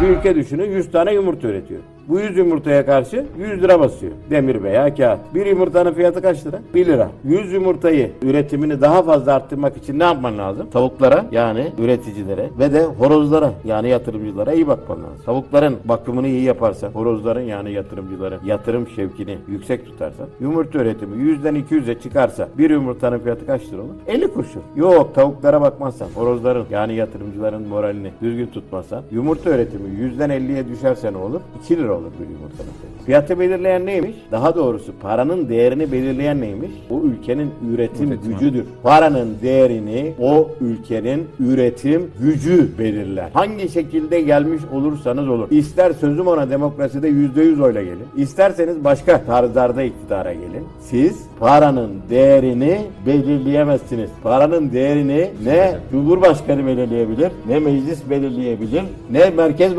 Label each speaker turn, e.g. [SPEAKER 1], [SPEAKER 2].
[SPEAKER 1] Bir ülke düşünün 100 tane yumurta üretiyor. Bu 100 yumurtaya karşı 100 lira basıyor. Demir veya kağıt. Bir yumurtanın fiyatı kaç lira? 1 lira. 100 yumurtayı üretimini daha fazla arttırmak için ne yapman lazım? Tavuklara yani üreticilere ve de horozlara yani yatırımcılara iyi bakman lazım. Tavukların bakımını iyi yaparsan, horozların yani yatırımcıların yatırım şevkini yüksek tutarsan, yumurta üretimi 100'den 200'e çıkarsa bir yumurtanın fiyatı kaç lira olur? 50 kuruşun. Yok tavuklara bakmazsan, horozların yani yatırımcıların moralini düzgün tutmazsan, yumurta üretimi 100'den 50'ye düşerse ne olur? 2 lira bir yumurtanın fiyatı. Fiyatı belirleyen neymiş? Daha doğrusu paranın değerini belirleyen neymiş? O ülkenin üretim
[SPEAKER 2] Üretim.
[SPEAKER 1] gücüdür. Paranın değerini o ülkenin üretim gücü belirler. Hangi şekilde gelmiş olursanız olur. İster sözüm ona demokraside yüzde yüz oyla gelin. İsterseniz başka tarzlarda iktidara gelin. Siz paranın değerini belirleyemezsiniz. Paranın değerini ne Cumhurbaşkanı belirleyebilir, ne meclis belirleyebilir, ne Merkez Bankası